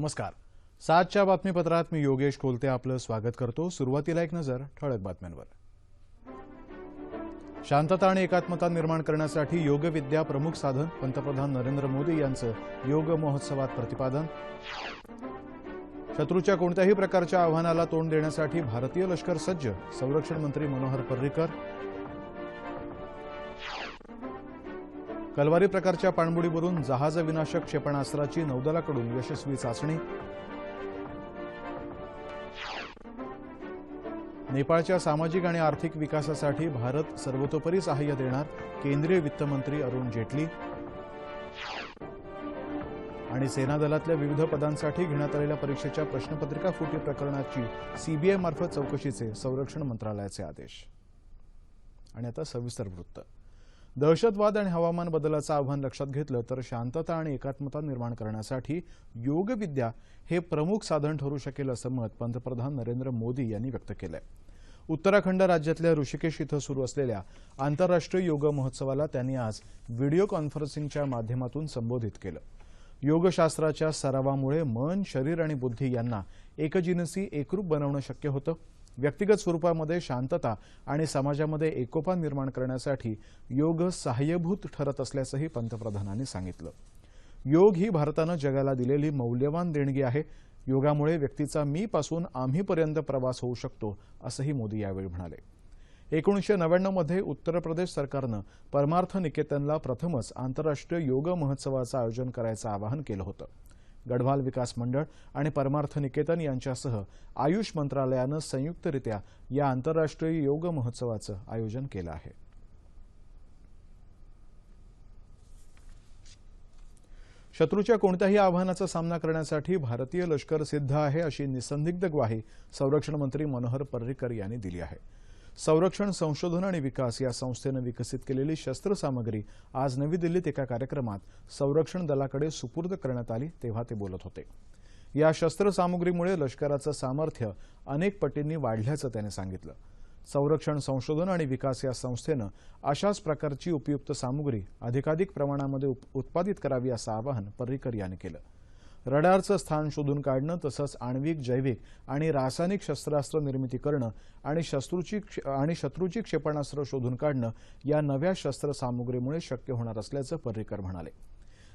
नमस्कार. सातच्या बातमीपत्रात मी योगेश कोलते आपलं स्वागत करतो. सुरुवातीला एक नजर ठळक बातम्यांवर. शांतता आणि एकात्मता निर्माण करण्यासाठी योगविद्या प्रमुख साधन पंतप्रधान नरेंद्र मोदी यांचं योग महोत्सवात प्रतिपादन. शत्रूच्या कोणत्याही प्रकारच्या आव्हानाला तोंड देण्यासाठी भारतीय लष्कर सज्ज संरक्षण मंत्री मनोहर पर्रिकर. कलवारी प्रकारच्या पाणबुडीवरून जहाज विनाशक क्षेपणास्त्राची नौदलाकडून यशस्वी चाचणी. नेपाळच्या सामाजिक आणि आर्थिक विकासासाठी भारत सर्वतोपरी सहाय्य देणार केंद्रीय वित्तमंत्री अरुण जेटली. आणि सेना दलातल्या विविध पदांसाठी घेण्यात आलेल्या परीक्षेच्या प्रश्नपत्रिका फुटी प्रकरणाची सीबीआय मार्फत चौकशीचे संरक्षण मंत्रालयाचे आदेश. आणि आता सविस्तर वृत्त. दहशतवाद आणि हवामान बदलाचं आव्हान लक्षात घेतलं तर शांतता आणि एकात्मता निर्माण करण्यासाठी योगविद्या हे प्रमुख साधन ठरू शकेल असं मत पंतप्रधान नरेंद्र मोदी यांनी व्यक्त केलंय. उत्तराखंड राज्यातल्या ऋषिकेश इथं सुरू असलेल्या आंतरराष्ट्रीय योग महोत्सवाला त्यांनी आज व्हिडिओ कॉन्फरन्सिंगच्या माध्यमातून संबोधित केलं. योगशास्त्राच्या सरावामुळे मन शरीर आणि बुद्धी यांना एकजिनसी एकरूप बनवणं शक्य होतं? व्यक्तिगत स्वरूपामध्ये शांतता आणि समाजामध्ये एकोपा निर्माण करण्यासाठी योग सहाय्यभूत ठरत असल्याचंही पंतप्रधानांनी सांगितलं. योग ही भारतानं जगाला दिलेली मौल्यवान देणगी आहे. योगामुळे व्यक्तीचा मी पासून आम्हीपर्यंत प्रवास होऊ शकतो असंही मोदी यावेळी म्हणाले. एकोणीसशे नव्याण्णवमध्ये उत्तर प्रदेश सरकारनं परमार्थ निकेतनला प्रथमच आंतरराष्ट्रीय योग महोत्सवाचं आयोजन करायचं आवाहन केलं होतं. गढवाल विकास मंडळ आणि परमार्थ निकेतन यांच्यासह आयुष मंत्रालयानं संयुक्तरित्या या आंतरराष्ट्रीय योग महोत्सवाचं आयोजन केलं आहे. शत्रूच्या कोणत्याही आव्हानाचा सामना करण्यासाठी भारतीय लष्कर सिद्ध आहे अशी निसंदिग्ध ग्वाही संरक्षण मंत्री मनोहर पर्रिकर यांनी दिली आहे. संरक्षण संशोधन आणि विकास या संस्थेनं विकसित केलेली शस्त्रसामग्री आज नवी दिल्लीत एका कार्यक्रमात संरक्षण दलाकडे सुपूर्द करण्यात आली तेव्हा ते बोलत होते. या शस्त्रसामुग्रीमुळे लष्कराचं सामर्थ्य अनेक पटींनी वाढल्याचं त्याने सांगितलं. संरक्षण संशोधन आणि विकास या संस्थेनं अशाच प्रकारची उपयुक्त सामुग्री अधिकाधिक प्रमाणामध्ये उप- उत्पादित करावी असं आवाहन पर्रिकर यांनी केलं. रडारचं स्थान शोधून काढणं तसंच आण्विक जैविक आणि रासायनिक शस्त्रास्त्र निर्मिती करणं आणि शत्रूची क्ष- आणि शत्रूची क्षेपणास्त्र शोधून काढणं या नव्या शस्त्रसामुग्रीमुळे शक्य होणार असल्याचं पर्रिकर म्हणाले.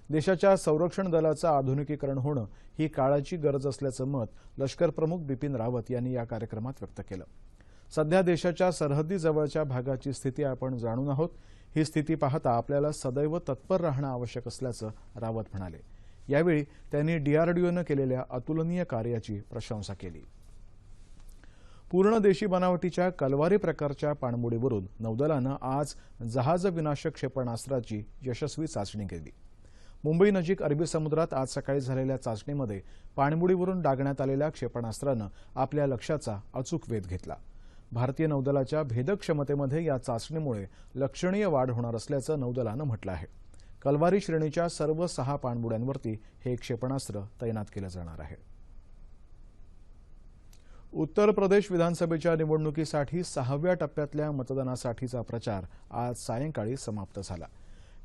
देशाच्या संरक्षण दलाचं आधुनिकीकरण होणं ही काळाची गरज असल्याचं मत लष्कर प्रमुख बिपिन रावत यांनी या कार्यक्रमात व्यक्त केलं. सध्या देशाच्या सरहद्दीजवळच्या भागाची स्थिती आपण जाणून आहोत. ही स्थिती पाहता आपल्याला सदैव तत्पर राहणं आवश्यक असल्याचं रावत म्हणाले. यावेळी त्यांनी डीआरडीओनं केलेल्या अतुलनीय कार्याची प्रशंसा केली. पूर्ण देशी बनावटीच्या कलवारी प्रकारच्या पाणबुडीवरून नौदलानं आज जहाज विनाशक क्षेपणास्त्राची यशस्वी चाचणी केली. मुंबई नजीक अरबी समुद्रात आज सकाळी झालेल्या चाचणीमध्ये पाणबुडीवरून डागण्यात आलेल्या क्षेपणास्त्रानं आपल्या लक्ष्याचा अचूक वेध घेतला. भारतीय नौदलाच्या भेदक क्षमतेमध्ये या चाचणीमुळे लक्षणीय वाढ होणार असल्याचं नौदलानं म्हटलं आहे. कलवारी श्रेणीच्या सर्व सहा पाणबुड्यांवरती हे क्षेपणास्त्र तैनात केलं जाणार आहे. उत्तर प्रदेश विधानसभेच्या निवडणुकीसाठी सहाव्या टप्प्यातल्या मतदानासाठीचा प्रचार आज सायंकाळी समाप्त झाला.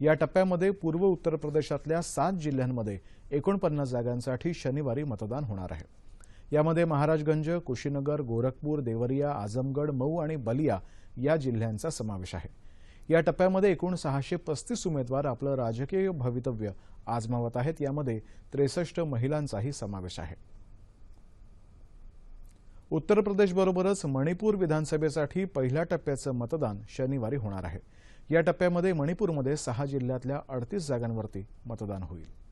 या टप्प्यामध्ये पूर्व उत्तर प्रदेशातल्या सात जिल्ह्यांमध्ये एकोणपन्नास जागांसाठी शनिवारी मतदान होणार आहे. यामध्ये महाराजगंज कुशीनगर गोरखपूर देवरिया आझमगड मऊ आणि बलिया या जिल्ह्यांचा समावेश आहे. या टप्प्यामध्ये एकूण सहाशे पस्तीस उमेदवार आपलं राजकीय भवितव्य आजमावत आहेत. यामध्ये त्रेसष्ट महिलांचाही समावेश आहे. उत्तर प्रदेशबरोबरच मणिपूर विधानसभेसाठी पहिल्या टप्प्याचं मतदान शनिवारी होणार आहे. या टप्प्यामध्ये मणिपूरमध्ये सहा जिल्ह्यातल्या अडतीस जागांवरती मतदान होईल.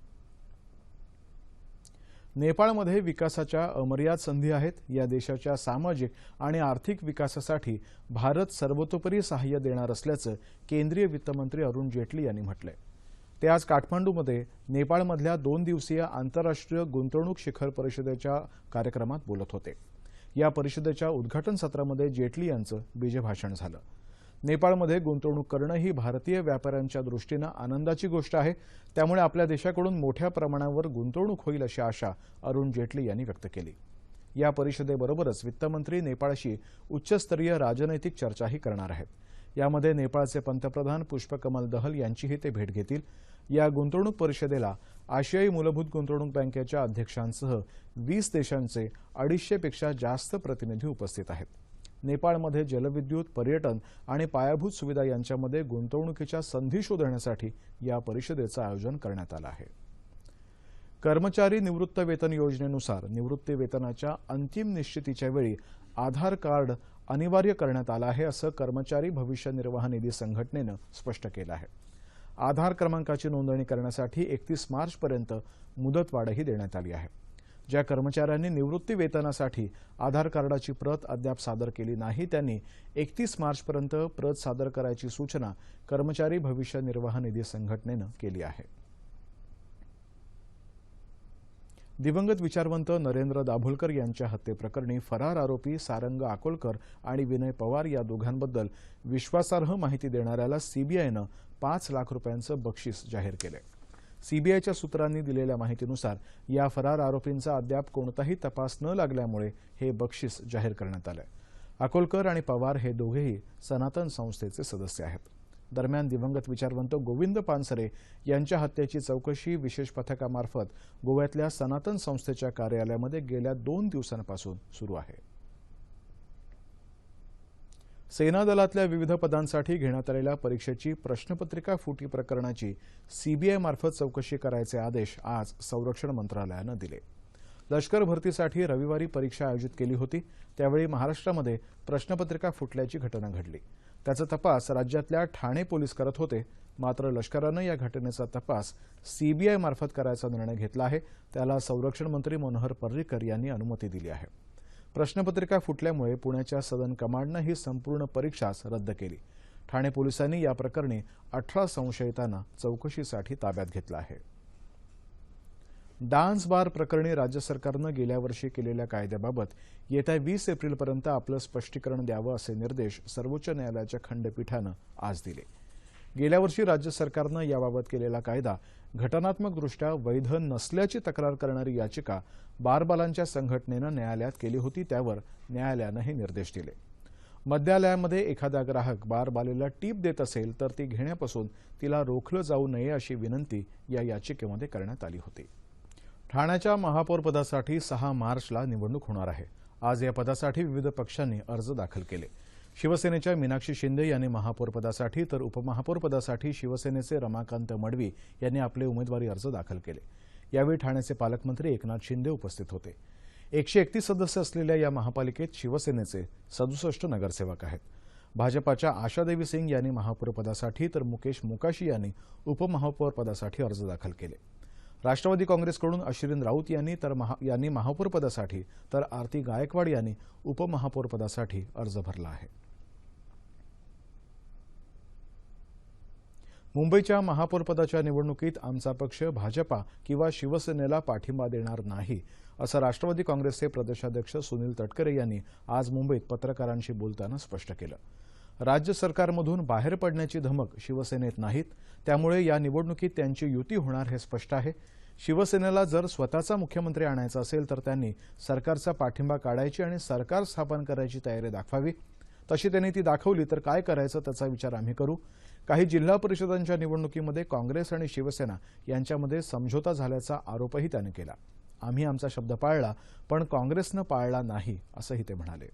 नेपाळमध्ये विकासाच्या अमर्याद संधी आहेत. या देशाच्या सामाजिक आणि आर्थिक विकासासाठी भारत सर्वतोपरी सहाय्य देणार असल्याचं केंद्रीय वित्तमंत्री अरुण जेटली यांनी म्हटलंय. ते आज काठमांडूमध्ये नेपाळमधल्या दोन दिवसीय आंतरराष्ट्रीय गुंतवणूक शिखर परिषदेच्या कार्यक्रमात बोलत होते. या परिषदेच्या उद्घाटन सत्रामध्ये जेटली यांचं बीजभाषण झालं. नेपाळमध्ये गुंतवणूक करणं ही भारतीय व्यापाऱ्यांच्या दृष्टीनं आनंदाची गोष्ट आहे. त्यामुळे आपल्या देशाकडून मोठ्या प्रमाणावर गुंतवणूक होईल अशी आशा अरुण जेटली यांनी व्यक्त केली. या परिषदेबरोबरच वित्तमंत्री नेपाळशी उच्चस्तरीय राजनैतिक चर्चाही करणार आहेत. यामध्ये नेपाळचे पंतप्रधान पुष्पकमल दहल यांचीही ते भेट घेतील. या गुंतवणूक परिषदेला आशियाई मूलभूत गुंतवणूक बँकेच्या अध्यक्षांसह वीस देशांचे अडीचशेपेक्षा जास्त प्रतिनिधी उपस्थित आहेत. नेपाळमध्ये जलविद्युत पर्यटन आणि पायाभूत सुविधा यांच्यामध्ये गुंतवणुकीच्या संधी शोधण्यासाठी या परिषदेचं आयोजन करण्यात आलं आहे. कर्मचारी निवृत्त वेतन योजनेनुसार निवृत्ती वेतनाच्या अंतिम निश्चितीच्या वेळी आधार कार्ड अनिवार्य करण्यात आलं आहे असं कर्मचारी भविष्य निर्वाह निधी संघटनेनं स्पष्ट केलं आहे. आधार क्रमांकाची नोंदणी करण्यासाठी एकतीस मार्चपर्यंत मुदतवाढही देण्यात आली आहे. ज्या कर्मचाऱ्यांनी निवृत्ती वेतनासाठी आधार कार्डाची प्रत अद्याप सादर केली नाही त्यांनी एकतीस मार्चपर्यंत प्रत सादर करायची सूचना कर्मचारी भविष्य निर्वाह निधी संघटनेनं केली आहे. दिवंगत विचारवंत नरेंद्र दाभोलकर यांच्या हत्येप्रकरणी फरार आरोपी सारंग अकोलकर आणि विनय पवार या दोघांबद्दल विश्वासार्ह माहिती देणाऱ्याला सीबीआयनं पाच लाख रुपयांचं बक्षीस जाहीर केलंय सीबीआयच्या सूत्रांनी दिलेल्या माहितीनुसार या फरार आरोपींचा अद्याप कोणताही तपास न लागल्यामुळे हे बक्षीस जाहीर करण्यात आलं अकोलकर आणि पवार हे दोघेही सनातन संस्थेचे सदस्य आहेत. दरम्यान दिवंगत विचारवंत गोविंद पानसरे यांच्या हत्येची चौकशी विशेष पथकामार्फत गोव्यातल्या सनातन संस्थेच्या कार्यालयामध्ये गेल्या दोन दिवसांपासून सुरू आहे. सेना दलातल्या विविध पदांसाठी घेण्यात आलेल्या परीक्षेची प्रश्नपत्रिका फुटी प्रकरणाची सीबीआय मार्फत चौकशी करायचे आदेश आज संरक्षण मंत्रालयानं दिले. लष्कर भरतीसाठी रविवारी परीक्षा आयोजित केली होती त्यावेळी महाराष्ट्रामध्ये प्रश्नपत्रिका फुटल्याची घटना घडली. त्याचा तपास राज्यातल्या ठाणे पोलीस करत होते मात्र लष्करानं या घटनेचा तपास सीबीआय मार्फत करायचा निर्णय घेतला आहे त्याला संरक्षण मंत्री मनोहर पर्रिकर यांनी अनुमती दिली आहे. प्रश्नपत्रिका फुटल्यामुळे पुण्याच्या सदन कमांडनं ही संपूर्ण परीक्षाच रद्द केली. ठाणे पोलिसांनी या प्रकरणी अठरा संशयितांना चौकशीसाठी ताब्यात घेतलं आहे. डान्स बार प्रकरणी राज्य सरकारनं गेल्या वर्षी केलेल्या कायद्याबाबत येत्या वीस एप्रिलपर्यंत आपलं स्पष्टीकरण द्यावं असे निर्देश सर्वोच्च न्यायालयाच्या खंडपीठानं आज दिले. गेल्या वर्षी राज्य सरकारनं याबाबत केलेला कायदा घटनात्मकदृष्ट्या वैध नसल्याची तक्रार करणारी याचिका बारबालांच्या संघटनेनं न्यायालयात केली होती त्यावर न्यायालयानं हे निर्देश दिले. मद्यालयामध्ये एखादा ग्राहक बारबालेला टीप देत असेल तर ती घेण्यापासून तिला रोखलं जाऊ नये अशी विनंती या याचिकेमध्ये करण्यात आली होती. ठाण्याच्या महापौरपदासाठी सहा मार्चला निवडणूक होणार आहे. आज या पदासाठी विविध पक्षांनी अर्ज दाखल केले. शिवसेनेच्या मीनाक्षी शिंदे यांनी महापौरपदासाठी तर उपमहापौरपदासाठी शिवसेनेचे रमाकांत मडवी यांनी आपले उमेदवारी अर्ज दाखल केले. यावेळी ठाण्याचे पालकमंत्री एकनाथ शिंदे उपस्थित होते. एकशे एकतीस सदस्य असलेल्या या महापालिकेत शिवसेनेचे सदुसष्ट नगरसेवक आहेत. भाजपाच्या आशादेवी सिंग यांनी महापौरपदासाठी तर मुकेश मोकाशी यांनी उपमहापौरपदासाठी अर्ज दाखल केले. राष्ट्रवादी काँग्रेसकडून अश्विन राऊत यांनी तर महा यांनी महापौरपदासाठी तर आरती गायकवाड यांनी उपमहापौरपदासाठी अर्ज भरला आहे. मुंबईच्या महापौरपदाच्या निवडणुकीत आमचा पक्ष भाजपा किंवा शिवसेनेला पाठिंबा देणार नाही असं राष्ट्रवादी काँग्रेसचे प्रदेशाध्यक्ष सुनील तटकरे यांनी आज मुंबईत पत्रकारांशी बोलताना स्पष्ट केलं. राज्य सरकारमधून बाहेर पडण्याची धमक शिवसेनेत नाहीत त्यामुळे या निवडणुकीत त्यांची युती होणार हे स्पष्ट आहे. शिवसेनेला जर स्वतःचा मुख्यमंत्री आणायचा असेल तर त्यांनी सरकारचा पाठिंबा काढायची आणि सरकार स्थापन करायची तयारी दाखवावी. तशी त्यांनी ती दाखवली तर काय करायचं त्याचा विचार आम्ही करू. काही जिल्हा परिषदांच्या निवडणुकीमध्ये काँग्रेस आणि शिवसेना यांच्यामध्ये समझोता झाल्याचा आरोपही त्याने केला. आम्ही आमचा शब्द पाळला पण काँग्रेसनं पाळला नाही असंही ते म्हणाले.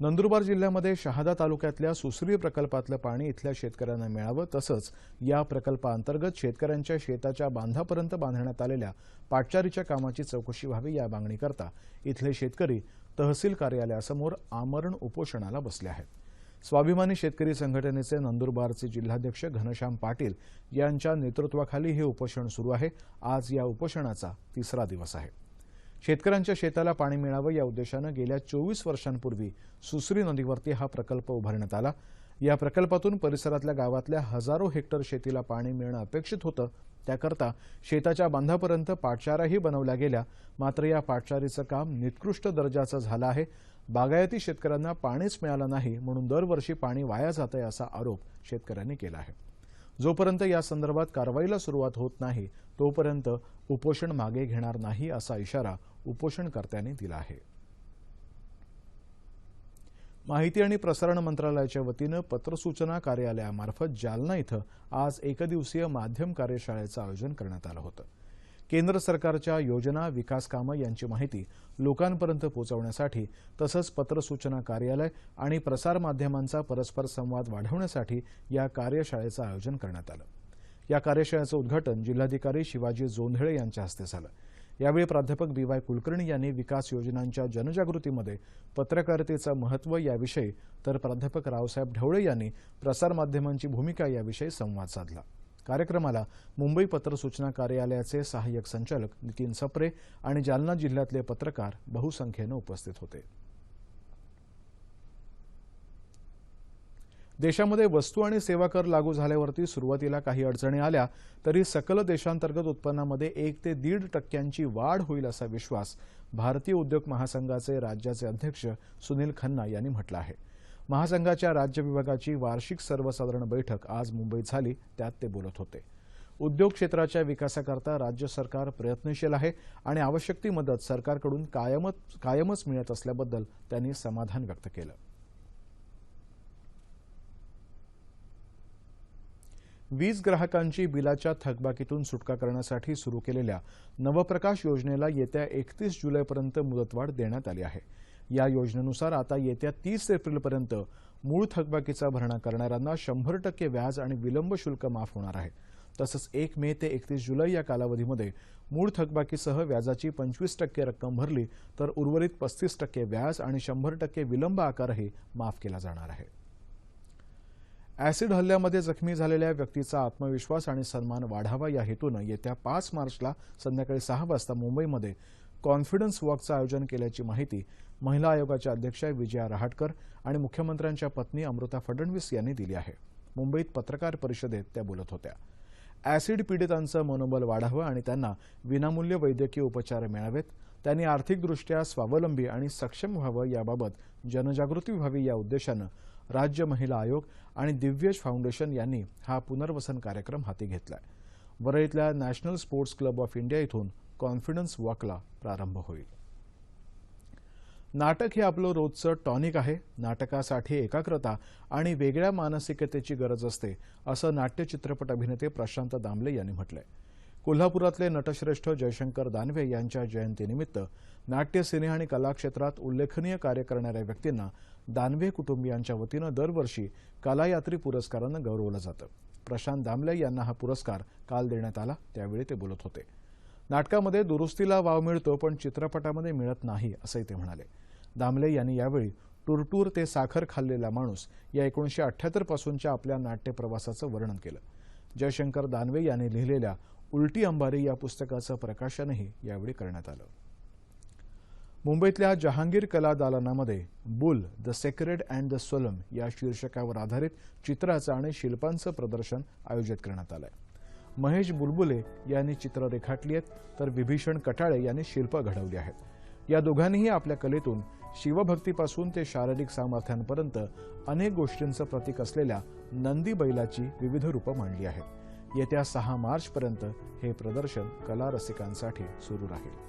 नंदुरबार जिल्ह्यामध्ये शहादा तालुक्यातल्या सुसरी प्रकल्पातलं पाणी इथल्या शेतकऱ्यांना मिळावं तसंच या प्रकल्पाअंतर्गत शेतकऱ्यांच्या शेताच्या बांधापर्यंत बांधण्यात आलेल्या पाटचारीच्या कामाची चौकशी व्हावी या मागणीकरता इथले शेतकरी तहसील कार्यालयासमोर आमरण उपोषणाला बसले आहेत. स्वाभिमानी शेतकरी संघटनेचे नंदुरबारचे जिल्हाध्यक्ष घनश्याम पाटील यांच्या नेतृत्वाखाली हे उपोषण सुरू आहे. आज या उपोषणाचा तिसरा दिवस आहे. शेतकऱ्यांच्या शेताला पाणी मिळावं या उद्देशानं गेल्या चोवीस वर्षांपूर्वी सुसरी नदीवरती हा प्रकल्प उभारण्यात आला. या प्रकल्पातून परिसरातल्या गावातल्या हजारो हेक्टर शेतीला पाणी मिळणं अपेक्षित होतं. त्याकरता शेताच्या बांधापर्यंत पाटचाराही बनवल्या गेल्या. मात्र या पाटचारीचं काम निकृष्ट दर्जाचं झालं आहे. बागायती शेतकऱ्यांना पाणीच मिळालं नाही म्हणून दरवर्षी पाणी वाया जात आहे असा आरोप शेतकऱ्यांनी केला आहे. जोपर्यंत या संदर्भात कारवाईला सुरुवात होत नाही तोपर्यंत उपोषण मागे घेणार नाही असा इशारा उपोषणकर्त्यांनी दिला आहे. माहिती आणि प्रसारण मंत्रालयाच्या वतीनं पत्रसूचना कार्यालयामार्फत जालना इथं आज एकदिवसीय माध्यम कार्यशाळेचं आयोजन करण्यात आलं होतं. केंद्र सरकारच्या योजना विकास कामं यांची माहिती लोकांपर्यंत पोहोचवण्यासाठी तसंच पत्रसूचना कार्यालय आणि प्रसारमाध्यमांचा परस्पर संवाद वाढवण्यासाठी या कार्यशाळेचं आयोजन करण्यात आलं. या कार्यशाळेचं उद्घाटन जिल्हाधिकारी शिवाजी जोंधळे यांच्या हस्ते झालं. यावेळी प्राध्यापक बी वाय कुलकर्णी यांनी विकास योजनांच्या जनजागृतीमध्ये पत्रकारितेचं महत्त्व याविषयी तर प्राध्यापक रावसाहेब ढवळे यांनी प्रसारमाध्यमांची भूमिका याविषयी संवाद साधला. कार्यक्रमाला मुंबई पत्रसूचना कार्यालयाचे सहाय्यक संचालक नितीन सप्रे आणि जालना जिल्ह्यातले पत्रकार बहुसंख्येनं उपस्थित होते. देशामध्ये वस्तू आणि सेवा कर लागू झाल्यावरती सुरुवातीला काही अडचणी आल्या तरी सकल देशांतर्गत उत्पन्नामध्ये एक ते दीड टक्क्यांची वाढ होईल असा विश्वास भारतीय उद्योग महासंघाचे राज्याचे अध्यक्ष सुनील खन्ना यांनी म्हटलं आहे. महासंघाच्या राज्य विभागाची वार्षिक सर्वसाधारण बैठक आज मुंबईत झाली त्यात ते बोलत होते. उद्योग क्षेत्राच्या विकासाकरता राज्य सरकार प्रयत्नशील आहे आणि आवश्यक ती मदत सरकारकडून कायमच कायमच मिळत असल्याबद्दल त्यांनी समाधान व्यक्त केलं. वीज ग्राहकांची बिलाच्या थकबाकीतून सुटका करण्यासाठी सुरू केलेल्या नवप्रकाश योजनेला येत्या एकतीस जुलैपर्यंत मुदतवाढ देण्यात आली आहे. या योजनेनुसार आता येत्या तीस एप्रिलपर्यंत मूळ थकबाकीचा भरणा करणाऱ्यांना शंभर टक्के व्याज आणि विलंब शुल्क माफ होणार आहे. तसंच एक मे ते एकतीस जुलै या कालावधीमध्ये मूळ थकबाकीसह व्याजाची पंचवीस टक्के रक्कम भरली तर उर्वरित पस्तीस टक्के व्याज आणि शंभर टक्के विलंब आकारही माफ केला जाणार आहे. ऍसिड हल्ल्यामध्ये जखमी झालेल्या व्यक्तीचा आत्मविश्वास आणि सन्मान वाढावा या हेतूनं येत्या पाच मार्चला संध्याकाळी सहा वाजता मुंबईमध्ये कॉन्फिडन्स वॉकचं आयोजन केल्याची माहिती महिला आयोगाच्या अध्यक्षा विजया रहाटकर आणि मुख्यमंत्र्यांच्या पत्नी अमृता फडणवीस यांनी दिली आहे. मुंबईत पत्रकार परिषदेत त्या बोलत होत्या. ॲसिड पीडितांचं मनोबल वाढावं आणि त्यांना विनामूल्य वैद्यकीय उपचार मिळावेत त्यांनी आर्थिकदृष्ट्या स्वावलंबी आणि सक्षम व्हावं याबाबत जनजागृती व्हावी या उद्देशानं राज्य महिला आयोग आणि दिव्येश फाउंडेशन यांनी हा पुनर्वसन कार्यक्रम हाती घेतलाय. वरळीतल्या national sports club of India इथून कॉन्फिडन्स वॉकला प्रारंभ होईल. नाटक हे आपलं रोजचं टॉनिक आहे. नाटकासाठी एकाग्रता आणि वेगळ्या मानसिकतेची गरज असते असं नाट्य चित्रपट अभिनेते प्रशांत दामले यांनी म्हटलंय. कोल्हापुरातले नटश्रेष्ठ जयशंकर दानवे यांच्या जयंतीनिमित्त नाट्य सिने आणि कला क्षेत्रात उल्लेखनीय कार्य करणाऱ्या व्यक्तींना दानवे कुटुंबियांच्या वतीनं दरवर्षी कलायात्री पुरस्कारानं गौरवलं जातं. प्रशांत दामले यांना हा पुरस्कार काल देण्यात आला त्यावेळी ते बोलत होते. नाटकामध्ये दुरुस्तीला वाव मिळतो पण चित्रपटामध्ये मिळत नाही असंही ते म्हणाले. दामले यांनी यावेळी टुरटूर ते साखर खाल्लेला माणूस या एकोणीशे अठ्ठ्याहत्तर पासूनच्या आपल्या नाट्य प्रवासाचं वर्णन केलं. जयशंकर दानवे यांनी लिहिलेल्या उलटी अंबारी या पुस्तकाचं प्रकाशनही यावेळी करण्यात आलं. मुंबईतल्या जहांगीर कला दालनामध्ये bull the sacred and the solemn या शीर्षकावर आधारित चित्राचं आणि शिल्पांचं प्रदर्शन आयोजित करण्यात आलं आहे महेश बुलबुले यांनी चित्र रेखाटली आहेत. तर विभीषण कटाळे यांनी शिल्प घडवली आहेत. या दोघांनीही आपल्या कलेतून शिवभक्तीपासून ते शारीरिक सामर्थ्यांपर्यंत अनेक गोष्टींचं प्रतीक असलेल्या नंदी बैलाची विविध रूपं मांडली आहेत. येत्या सहा मार्चपर्यंत हे प्रदर्शन कला रसिकांसाठी सुरू राहील.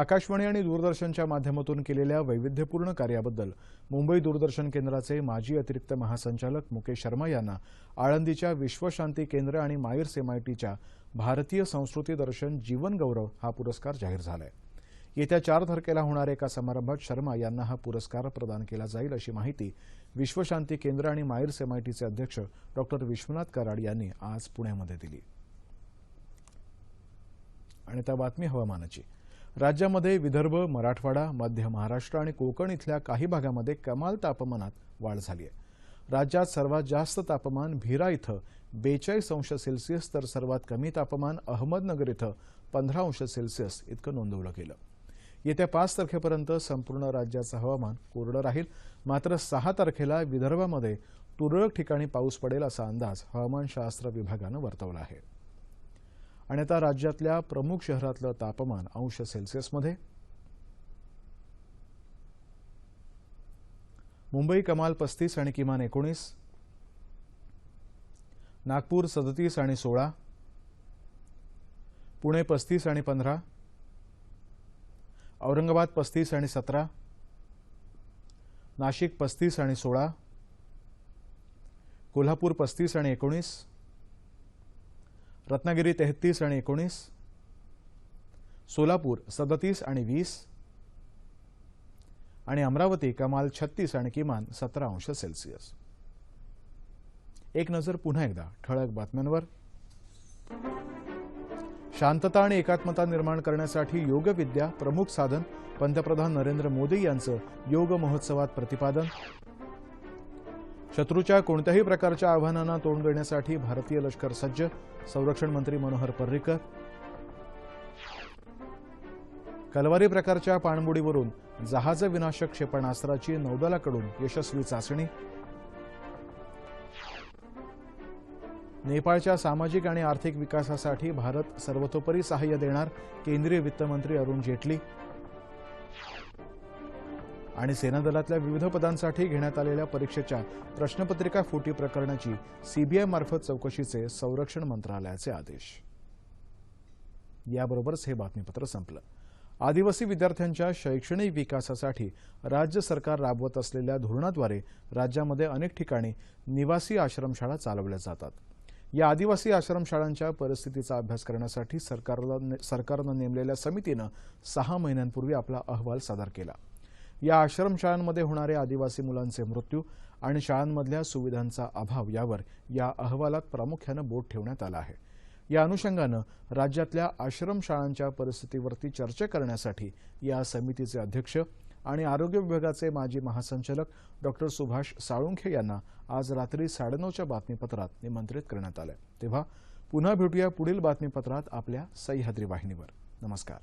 आकाशवाणी आणि दूरदर्शनच्या माध्यमातून केलेल्या वैविध्यपूर्ण कार्याबद्दल मुंबई दूरदर्शन केंद्राचे माजी अतिरिक्त महासंचालक मुकेश शर्मा यांना आळंदीच्या विश्वशांती केंद्र आणि मायर सेमायटीच्या भारतीय संस्कृती दर्शन जीवन गौरव हा पुरस्कार जाहीर झाला आहे येत्या चार तारखेला होणाऱ्या एका समारंभात शर्मा यांना हा पुरस्कार प्रदान केला जाईल अशी माहिती विश्वशांती केंद्र आणि मायर सेमायटीचे अध्यक्ष डॉक्टर विश्वनाथ कराड यांनी आज पुण्यामध्ये दिली. आणि त्या बातमी हवामानाची. राज्यामध्ये विदर्भ मराठवाडा मध्य महाराष्ट्र आणि कोकण इथल्या काही भागामध्ये कमाल तापमानात वाढ झाली आहे. राज्यात सर्वात जास्त तापमान भिरा इथं बेचाळीस अंश सेल्सिअस तर सर्वात कमी तापमान अहमदनगर इथं पंधरा अंश सेल्सिअस इतकं नोंदवलं गेलं. येत्या पाच तारखेपर्यंत संपूर्ण राज्याचं हवामान कोरडं राहील. मात्र सहा तारखेला विदर्भामध्ये तुरळक ठिकाणी पाऊस पडेल असा अंदाज हवामानशास्त्र विभागानं वर्तवला आहे. आणि आता राज्यातल्या प्रमुख शहरातलं तापमान अंश सेल्सिअसमध्ये. मुंबई कमाल पस्तीस आणि किमान एकोणीस. नागपूर सदतीस आणि सोळा. पुणे पस्तीस आणि पंधरा. औरंगाबाद पस्तीस आणि सतरा. नाशिक पस्तीस आणि सोळा. कोल्हापूर पस्तीस आणि एकोणीस. रत्नागिरी तेहतीस आणि एकोणीस सोलापूर सदतीस आणि वीस आणि अमरावती कमाल छत्तीस आणि किमान सतरा अंश सेल्सिअस. एक नजर पुन्हा एकदा ठळक बातम्यांवर. शांतता आणि एकात्मता निर्माण करण्यासाठी योगविद्या प्रमुख साधन पंतप्रधान नरेंद्र मोदी यांचं योग महोत्सवात प्रतिपादन. शत्रूच्या कोणत्याही प्रकारच्या आव्हानांना तोंड देण्यासाठी भारतीय लष्कर सज्ज. संरक्षण मंत्री मनोहर पर्रिकर. कलवारी प्रकारच्या पाणबुडीवरून जहाज विनाशक क्षेपणास्त्राची नौदलाकडून यशस्वी चाचणी. नेपाळच्या सामाजिक आणि आर्थिक विकासासाठी भारत सर्वतोपरी सहाय्य देणार केंद्रीय वित्तमंत्री अरुण जेटली. आणि सेनादलातल्या विविध पदांसाठी घेण्यात आलेल्या परीक्षेच्या प्रश्नपत्रिका फुटी प्रकरणाची सीबीआय मार्फत चौकशीचे संरक्षण मंत्रालयाचे आदेश. याबरोबरच हे बातमीपत्र संपलं. आदिवासी विद्यार्थ्यांच्या शैक्षणिक विकासासाठी राज्य सरकार राबवत असलेल्या धोरणाद्वारे राज्यामध्ये अनेक ठिकाणी निवासी आश्रमशाळा चालवल्या जातात. या आदिवासी आश्रमशाळांच्या परिस्थितीचा अभ्यास करण्यासाठी सरकारला सरकारनं नेमलेल्या समितीनं सहा महिन्यांपूर्वी आपला अहवाल सादर केला. या आश्रमशाळांमध्ये होणारे आदिवासी मुलांचे मृत्यू आणि शाळांमधल्या सुविधांचा अभाव यावर या अहवालात प्रामुख्यानं बोट ठेवण्यात आलं आहे. या अनुषंगानं राज्यातल्या आश्रमशाळांच्या परिस्थितीवरती चर्चा करण्यासाठी या समितीचे अध्यक्ष आणि आरोग्य विभागाचे माजी महासंचालक डॉक्टर सुभाष साळुंखे यांना आज रात्री साडेनऊच्या बातमीपत्रात निमंत्रित करण्यात आलं तेव्हा पुन्हा भेटूया पुढील बातमीपत्रात आपल्या सह्याद्री वाहिनीवर. नमस्कार.